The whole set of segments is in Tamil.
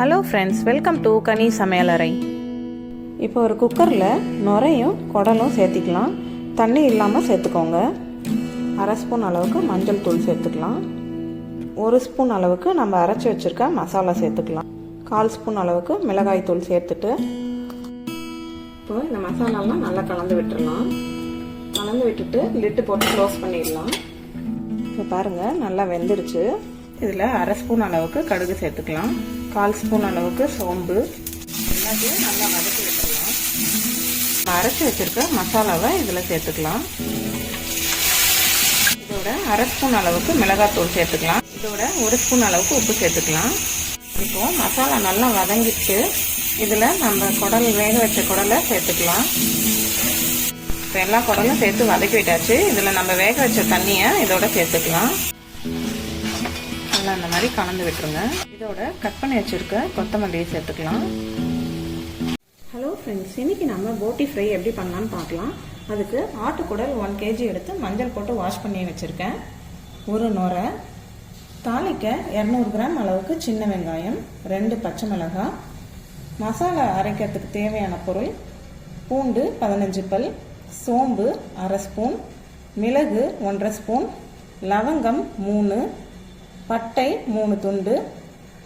ஹலோ ஃப்ரெண்ட்ஸ் வெல்கம் டு கனி சமையலறை இப்போ ஒரு குக்கரில் நுரையும் குடலும் சேர்த்திக்கலாம். தண்ணி இல்லாமல் சேர்த்துக்கோங்க. அரை ஸ்பூன் அளவுக்கு மஞ்சள் தூள் சேர்த்துக்கலாம். ஒரு ஸ்பூன் அளவுக்கு நம்ம அரைச்சி வச்சுருக்க மசாலா சேர்த்துக்கலாம். கால் ஸ்பூன் அளவுக்கு மிளகாய் தூள் சேர்த்துட்டு இப்போ இந்த மசாலாலாம் நல்லா கலந்து விட்டுடலாம் கலந்து விட்டுட்டு லிட்டு போட்டு க்ளோஸ் பண்ணிடலாம். இப்போ பாருங்கள் நல்லா வெந்துருச்சு. இதில் அரை ஸ்பூன் அளவுக்கு கடுகு சேர்த்துக்கலாம். கால் ஸ்பூன் அளவுக்கு சோம்பு. எல்லாத்தையும் நல்லா வதக்கி விட்டுடலாம். அரைச்சி வச்சிருக்க மசாலாவை இதில் சேர்த்துக்கலாம். இதோட அரை ஸ்பூன் அளவுக்கு மிளகாத்தூள் சேர்த்துக்கலாம். இதோட ஒரு ஸ்பூன் அளவுக்கு உப்பு சேர்த்துக்கலாம். இப்போ மசாலா நல்லா வதங்கிட்டு இதில் நம்ம குடல் வேக வச்ச குடலை சேர்த்துக்கலாம். இப்போ எல்லா குடலும் சேர்த்து வதக்கி விட்டாச்சு. இதில் நம்ம வேக வச்ச தண்ணியை இதோட சேர்த்துக்கலாம். நல்லா அந்த மாதிரி கலந்து விட்டுருங்க. இதோட கட் பண்ணி வச்சுருக்க கொத்தமல்லியை சேர்த்துக்கலாம். ஹலோ ஃப்ரெண்ட்ஸ் இன்னைக்கு நம்ம போட்டி ஃப்ரை எப்படி பண்ணலான்னு பார்க்கலாம். அதுக்கு ஆட்டுக்குடல் ஒன் கேஜி எடுத்து மஞ்சள் போட்டு வாஷ் பண்ணி வச்சுருக்கேன். ஒரு நுரை தாளிக்க இரநூறு கிராம் அளவுக்கு சின்ன வெங்காயம் ரெண்டு பச்சை மிளகாய் மசாலா அரைக்கிறதுக்கு தேவையான பொருள் பூண்டு பதினஞ்சு பல் சோம்பு அரை ஸ்பூன் மிளகு ஒன்றரை ஸ்பூன் லவங்கம் மூணு பட்டை மூணு துண்டு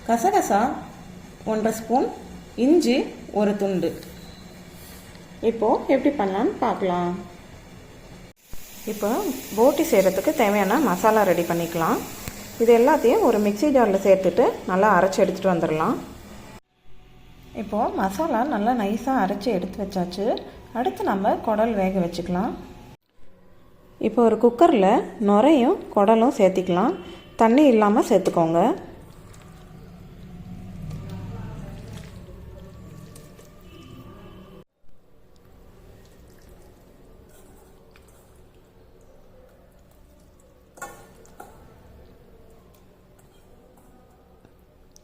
கசகசா ஒன்றரை ஸ்பூன் இஞ்சி ஒரு துண்டு. இப்போ எப்படி பண்ணலான்னு பார்க்கலாம். இப்போ போட்டி செய்கிறதுக்கு தேவையான மசாலா ரெடி பண்ணிக்கலாம். இது எல்லாத்தையும் ஒரு மிக்சி ஜாரில் சேர்த்துட்டு நல்லா அரைச்சி எடுத்துகிட்டு வந்துடலாம். இப்போது மசாலா நல்லா நைஸாக அரைச்சி எடுத்து வச்சாச்சு. அடுத்து நம்ம குடல் வேக வச்சுக்கலாம். இப்போ ஒரு குக்கரில் நுரையும் குடலும் சேர்த்திக்கலாம். தண்ணி இல்லாமல் சேர்த்துக்கோங்க.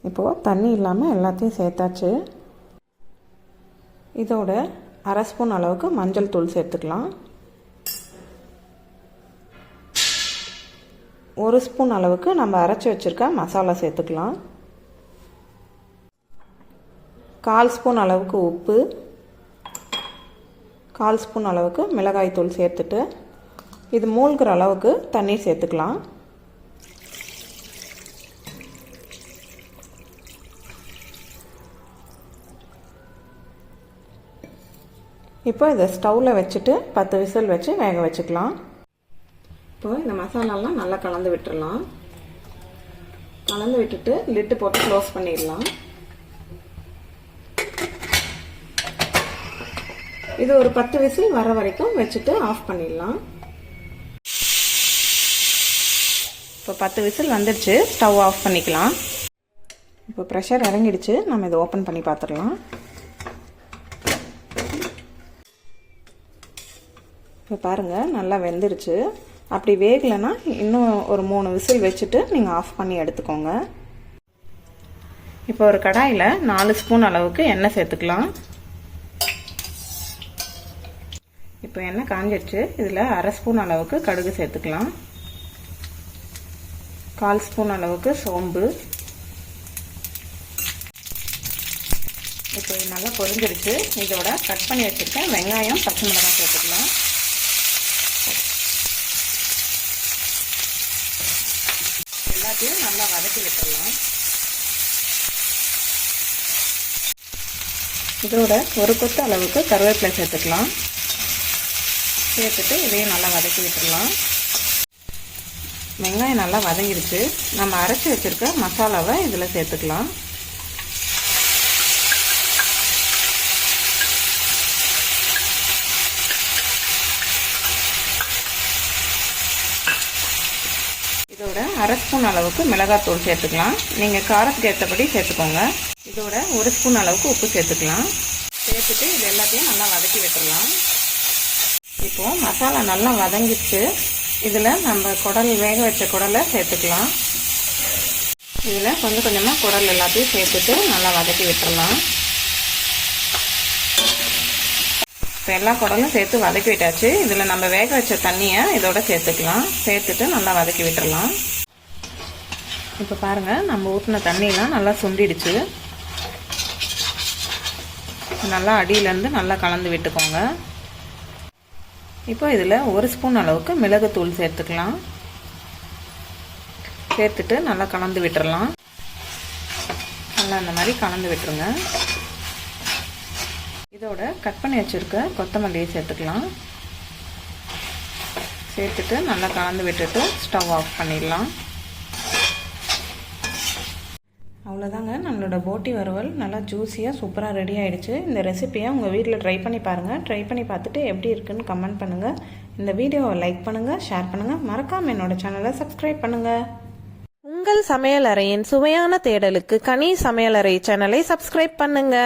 இப்போது தண்ணி இல்லாமல் எல்லாத்தையும் சேர்த்தாச்சு. இதோட அரை ஸ்பூன் அளவுக்கு மஞ்சள் தூள் சேர்த்துக்கலாம். ஒரு ஸ்பூன் அளவுக்கு நம்ம அரைச்சி வச்சுருக்க மசாலா சேர்த்துக்கலாம். கால் ஸ்பூன் அளவுக்கு உப்பு. கால் ஸ்பூன் அளவுக்கு மிளகாய்த்தூள் சேர்த்துட்டு இது மூழ்கிற அளவுக்கு தண்ணீர் சேர்த்துக்கலாம். இப்போ இதை ஸ்டவ்வில் வச்சுட்டு பத்து விசில் வச்சு வேக வச்சுக்கலாம். இப்போ இந்த மசாலாலாம் நல்லா கலந்து விட்டுடலாம் கலந்து விட்டுட்டு லிட்டு போட்டு க்ளோஸ் பண்ணிடலாம். இது ஒரு பத்து விசில் வர வரைக்கும் வச்சுட்டு ஆஃப் பண்ணிடலாம். இப்போ பத்து விசில் வந்துடுச்சு. ஸ்டவ் ஆஃப் பண்ணிக்கலாம். இப்போ ப்ரெஷர் இறங்கிடுச்சு. நம்ம இதை ஓப்பன் பண்ணி பார்த்துடலாம். இப்போ பாருங்கள் நல்லா வெந்துருச்சு. அப்படி வேகலைன்னா இன்னும் ஒரு மூணு விசில் வச்சுட்டு நீங்கள் ஆஃப் பண்ணி எடுத்துக்கோங்க. இப்போ ஒரு கடாயில் நாலு ஸ்பூன் அளவுக்கு எண்ணெய் சேர்த்துக்கலாம். இப்போ எண்ணெய் காஞ்சிடுச்சு இதில் அரை ஸ்பூன் அளவுக்கு கடுகு சேர்த்துக்கலாம். கால் ஸ்பூன் அளவுக்கு சோம்பு. இப்போ நல்லா பொரிஞ்சிருச்சு. இதோட கட் பண்ணி வச்சுருக்கேன் வெங்காயம் பச்சை மிளகாய் சேர்த்துக்கலாம். எல்லாத்தையும் நல்லா வதக்கி விட்டுடலாம். இதோட ஒரு கொத்து அளவுக்கு கருவேப்பிலை சேர்த்துக்கலாம். சேர்த்துட்டு இதையும் நல்லா வதக்கி விட்டுடலாம். வெங்காயம் நல்லா வதங்கிடுச்சு. நம்ம அரைச்சி வச்சுருக்க மசாலாவை இதில் சேர்த்துக்கலாம். இதோட அரை ஸ்பூன் அளவுக்கு மிளகாத்தூள் சேர்த்துக்கலாம். நீங்கள் காரத்துக்கு ஏற்றபடி சேர்த்துக்கோங்க. இதோட ஒரு ஸ்பூன் அளவுக்கு உப்பு சேர்த்துக்கலாம். சேர்த்துட்டு இது எல்லாத்தையும் நல்லா வதக்கி விட்டுடலாம் இப்போது மசாலா நல்லா வதங்கிச்சு இதில் நம்ம குடல் வேக வச்ச குடலை சேர்த்துக்கலாம். இதில் கொஞ்சம் கொஞ்சமாக குடல் எல்லாத்தையும் சேர்த்துட்டு நல்லா வதக்கி விட்டுடலாம் இப்போ எல்லா குடலும் சேர்த்து வதக்கி விட்டாச்சு. இதில் நம்ம வேக வச்ச தண்ணியை இதோட சேர்த்துக்கலாம். சேர்த்துட்டு நல்லா வதக்கி விட்டுறலாம். இப்போ பாருங்கள் நம்ம ஊற்றின தண்ணியெலாம் நல்லா சுண்டிடுச்சு. நல்லா அடியிலேருந்து நல்லா கலந்து விட்டுக்கோங்க. இப்போ இதில் ஒரு ஸ்பூன் அளவுக்கு மிளகுத்தூள் சேர்த்துக்கலாம். சேர்த்துட்டு நல்லா கலந்து விட்டுறலாம். நல்லா இந்த மாதிரி கலந்து விட்டுருங்க. இதோட கட் பண்ணி வச்சுருக்க கொத்தமல்லியை சேர்த்துக்கலாம். சேர்த்துட்டு நல்லா கலந்து விட்டுட்டு ஸ்டவ் ஆஃப் பண்ணிடலாம். அவ்வளோதாங்க நம்மளோட போட்டி வறுவல் நல்லா ஜூஸியாக சூப்பராக ரெடி ஆகிடுச்சு இந்த ரெசிப்பியை உங்கள் வீட்டில் ட்ரை பண்ணி பாருங்கள் ட்ரை பண்ணி பார்த்துட்டு எப்படி இருக்குன்னு கமெண்ட் பண்ணுங்கள் இந்த வீடியோவை லைக் பண்ணுங்கள் ஷேர் பண்ணுங்கள் மறக்காமல் என்னோடய சேனலை சப்ஸ்கிரைப் பண்ணுங்கள் உங்கள் சமையலறையின் சுவையான தேடலுக்கு கனி சமையலறை சேனலை சப்ஸ்கிரைப் பண்ணுங்கள்